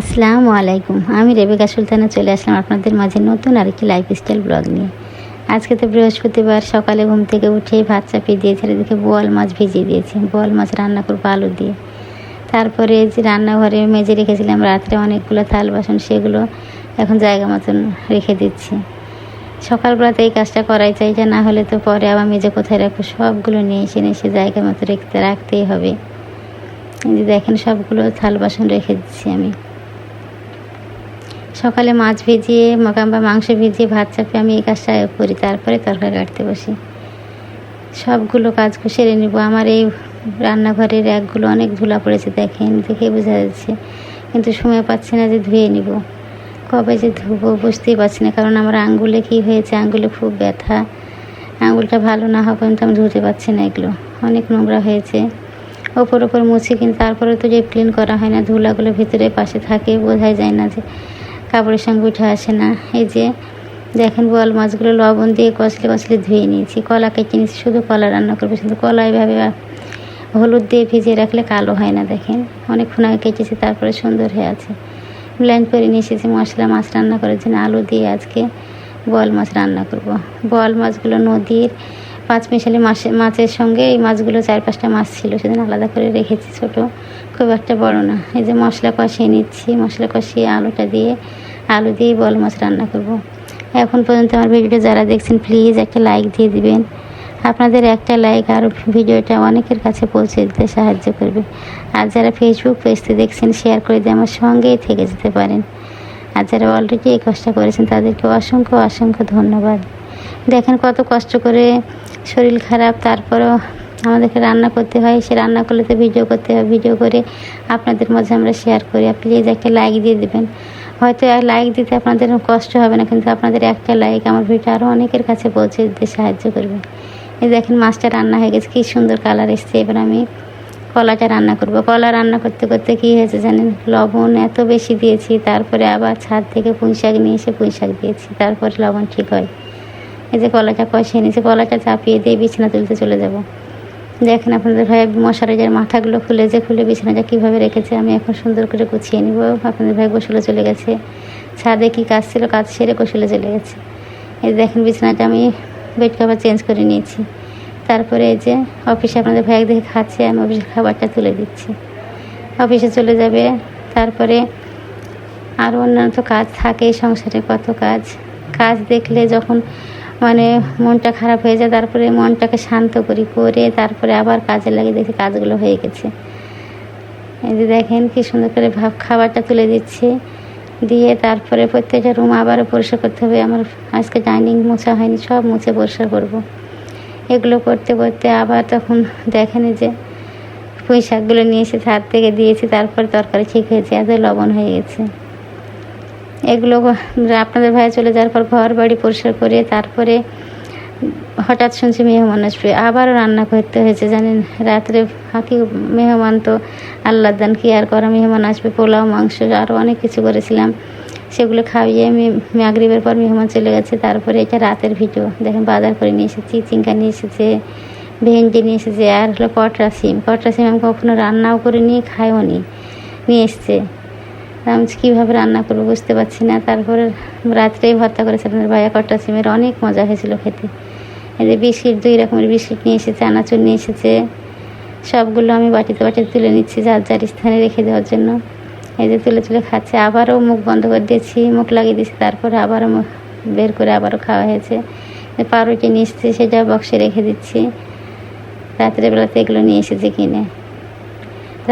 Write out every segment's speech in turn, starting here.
আসসালামু আলাইকুম। আমি রেবেকা সুলতানা, চলে আসলাম আপনাদের মাঝে নতুন আরেকটি লাইফস্টাইল ব্লগ নিয়ে। আজকে তো বৃহস্পতিবার, সকালে ঘুম থেকে উঠেই ভাত চাপিয়ে দিয়ে ছেলেদিকে বোয়াল মাছ ভিজিয়ে দিয়েছি। বোয়াল মাছ রান্না করব আলু দিয়ে। তারপরে যে রান্নাঘরে মেজে রেখেছিলাম, রাত্রে অনেকগুলো থাল, বাসন, সেগুলো এখন জায়গা মতন রেখে দিচ্ছি। সকালবেলাতে এই কাজটা করাই চাই, যে না হলে তো পরে আবার মেজে কোথায় রাখব? সবগুলো নিয়ে এসে নিয়ে এসে জায়গা মতো রেখতে রাখতেই হবে। দেখেন, সবগুলো থাল, বাসন রেখে দিচ্ছি আমি। সকালে মাছ ভিজিয়ে কিংবা মাংস ভিজিয়ে ভাত চাপিয়ে আমি এই কাজটা করি, তারপরে তরকারি কাটতে বসি। সবগুলো কাজ সেরে নিব। আমার এই রান্নাঘরের একগুলো অনেক ধুলা পড়েছে, দেখেন, দেখে বোঝা যাচ্ছে। কিন্তু সময় পাচ্ছি না যে ধুয়ে নিব। কবে যে ধুবো বুঝতেই পারছি না, কারণ আমার আঙ্গুলে কি হয়েছে, আঙ্গুলে খুব ব্যথা। আঙ্গুলটা ভালো না হওয়া পর্যন্ত আমি ধুতে পারছি না এগুলো। অনেক নোংরা হয়েছে। ওপর ওপর মুছি, কিন্তু তারপরে তো যে ক্লিন করা হয় না, ধুলাগুলো ভিতরে পাশে থাকে, বোঝাই যায় না যে কাপড়ের সঙ্গে উঠে আসে না। এই যে দেখেন বোয়াল মাছগুলো লবণ দিয়ে কষলে কষলে ধুয়ে নিয়েছি। কলা কেটে নিয়েছি, শুধু কলা রান্না করব কিন্তু কলা এভাবে হলুদ দিয়ে ভিজিয়ে রাখলে কালো হয় না, দেখেন। অনেকক্ষণ আগে কেটেছি, তারপরে সুন্দর হয়ে আছে। ব্ল্যান্ড করে নিয়ে এসেছি মশলা, মাছ রান্না করার জন্য আলু দিয়ে আজকে বোয়াল মাছ রান্না করব। বোয়াল মাছগুলো নদীর পাঁচ মিশালি মাসে মাছের সঙ্গে এই মাছগুলো চার পাঁচটা মাছ ছিল, সেদিন আলাদা করে রেখেছি ছোট। খুব একটা বড় না। এই যে মশলা কষিয়ে নিচ্ছি, মশলা কষিয়ে আলুটা দিয়ে আলু দিয়ে বোয়াল মাছ রান্না করব। এখন পর্যন্ত আমার ভিডিওটা যারা দেখছেন প্লিজ একটা লাইক দিয়ে দিবেন। আপনাদের একটা লাইক আর ভিডিওটা অনেকের কাছে পৌঁছে দিতে সাহায্য করবে। আর যারা ফেসবুক পেজতে দেখছেন শেয়ার করে দিয়ে আমার সঙ্গেই থেকে যেতে পারেন। আর যারা অলরেডি এই কষ্ট করেছেন, তাদেরকে অসংখ্য অসংখ্য ধন্যবাদ। দেখেন কত কষ্ট করে শরীর খারাপ, তারপরেও আমাদেরকে রান্না করতে হয়। সে রান্না করলে তো ভিডিও করতে হয়। ভিডিও করে আপনাদের মাঝে আমরা শেয়ার করি। প্লিজ একটা লাইক দিয়ে দেবেন, হয়তো লাইক দিতে আপনাদের কষ্ট হবে না, কিন্তু আপনাদের একটা লাইক আমার ভিডিও আরও অনেকের কাছে পৌঁছে দিতে সাহায্য করবে। এই দেখেন, মাছটা রান্না হয়ে গেছে। কী সুন্দর কালার এসছে। এবার আমি কলাটা রান্না করব। কলা রান্না করতে করতে কী হয়েছে জানেন? লবণ এত বেশি দিয়েছি, তারপরে আবার ছাদ থেকে পুঁই শাক নিয়ে এসে পুঁই শাক দিয়েছি। তারপরে লবণ ঠিক হয়। এই যে কলাটা কষিয়ে নিয়েছি কলাটা চাপিয়ে দিয়ে বিছানা তুলতে চলে যাব। দেখেন আপনাদের ভাই মশারাজের মাথাগুলো খুলে যে খুলে বিছানাটা কীভাবে রেখেছে, আমি এখন সুন্দর করে গুছিয়ে নিব। আপনাদের ভাই গোসলে চলে গেছে। ছাদে কী কাজ ছিল, কাজ সেরে গোসলে চলে গেছে। এই দেখেন বিছানাটা আমি বেড কাভার চেঞ্জ করে নিয়েছি। তারপরে এই যে অফিসে আপনাদের ভাই দেখে খাচ্ছে, আমি অফিসের খাবারটা তুলে দিচ্ছি। অফিসে চলে যাবে। তারপরে আরও অন্যান্য কাজ থাকে সংসারে কত কাজ। কাজ দেখলে যখন মানে মনটা খারাপ হয়ে যায়, তারপরে মনটাকে শান্ত করি, করে তারপরে আবার কাজে লাগে দেখি কাজগুলো হয়ে গেছে। এই যে দেখেন কি সুন্দর করে ভাব খাবারটা তুলে দিচ্ছে, দিয়ে তারপরে প্রত্যেকটা রুম আবারও পরিষ্কার করতে হবে। আমার আজকে ডাইনিং মোছা হয়নি, সব মুছে পরিষ্কার করব। এগুলো করতে করতে আবার তখন দেখেন যে পুঁই শাকগুলো নিয়ে এসে হাত থেকে দিয়েছি, তারপরে তরকারি ঠিক হয়েছে, এত লবণ হয়ে গেছে। এগুলো আপনাদের ভাই চলে যাওয়ার পর ঘর বাড়ি পরিষ্কার করে তারপরে হঠাৎ শুনছি মেহমান আসবে। আবারও রান্না করতে হয়েছে, জানেন? রাত্রে ফাঁকি মেহমান তো আল্লাহ দান, কি আর করা? মেহমান আসবে, পোলাও, মাংস আরও অনেক কিছু করেছিলাম। সেগুলো খাইয়ে আমি মাগরিবের পর মেহমান চলে গেছে। তারপরে এটা রাতের ভিডিও দেখেন, বাজার করে নিয়ে এসেছি চিঙ্কা নিয়ে এসেছে, ভেন্ডি নিয়ে এসেছে, আর হলো কটরা সিম। কটরা সিম আমি কখনো রান্নাও করে নিয়ে খাইও নি নিয়ে এসছে। আমি কীভাবে রান্না করব বুঝতে পারছি না। তারপরে রাত্রেই ভর্তা করেছে আপনার ভাইয়া কট্টা সিমের অনেক মজা হয়েছিল খেতে। এই যে বিস্কিট, দুই রকমের বিস্কিট নিয়ে এসেছে, আনাচুর নিয়ে এসেছে। সবগুলো আমি বাটিতে বাটিতে তুলে নিচ্ছি যার যার স্থানে রেখে দেওয়ার জন্য। এই যে তুলে তুলে খাচ্ছে। আবারও মুখ বন্ধ করে দিয়েছি, মুখ লাগিয়ে দিয়েছি, তারপরে আবারও মুখ বের করে আবারও খাওয়া হয়েছে। পাউরুটি নিয়ে এসেছি সেটা বক্সে রেখে দিচ্ছি। রাত্রেবেলাতে এগুলো নিয়ে এসেছি কিনে।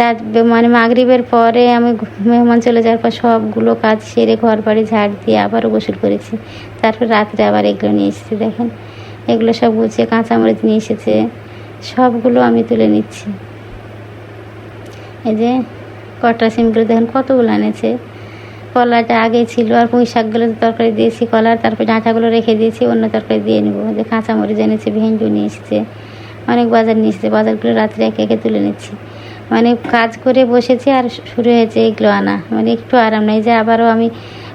রাত মানে মাগরিবের পরে আমি মেহমান চলে যাওয়ার পর সবগুলো কাজ সেরে ঘর বাড়ি ঝাড় দিয়ে আবারও গোসল করেছি। তারপর রাত্রে আবার এগুলো নিয়ে এসেছি, দেখেন। এগুলো সব গুছিয়ে কাঁচামরিচ নিয়ে এসেছে। সবগুলো আমি তুলে নিচ্ছি। এই যে কটা সিমগুলো, দেখেন কতগুলো এনেছে। কলাটা আগে ছিল, আর পুঁই শাকগুলো তরকারি দিয়েছি কলার তারপর ডাঁটাগুলো রেখে দিয়েছি, অন্য তরকারি দিয়ে নেব। যে কাঁচামরিচ এনেছে, ভেন্ডু নিয়ে এসেছে, অনেক বাজার নিয়ে এসেছে। বাজারগুলো রাত্রে একে একে তুলে নিচ্ছি। মানে কাজ করে বসেছি আর শুরু হয়েছে এইগুলো আনা। মানে একটু আরাম নেই। যে আবারও আমি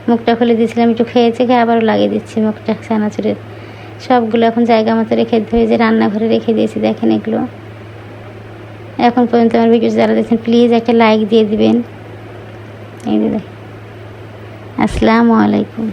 মুখটা খুলে দিয়েছিলাম, একটু খেয়েছে, খেয়ে আবারও লাগিয়ে দিচ্ছি মুখটা চানাচুরের সবগুলো এখন জায়গা মতো রেখে ধরে যে রান্নাঘরে রেখে দিয়েছি, দেখেন এগুলো। এখন পর্যন্ত আমার ভিডিও যারা দেখছেন প্লিজ একটা লাইক দিয়ে দিবেন। এই আসসালামু আলাইকুম।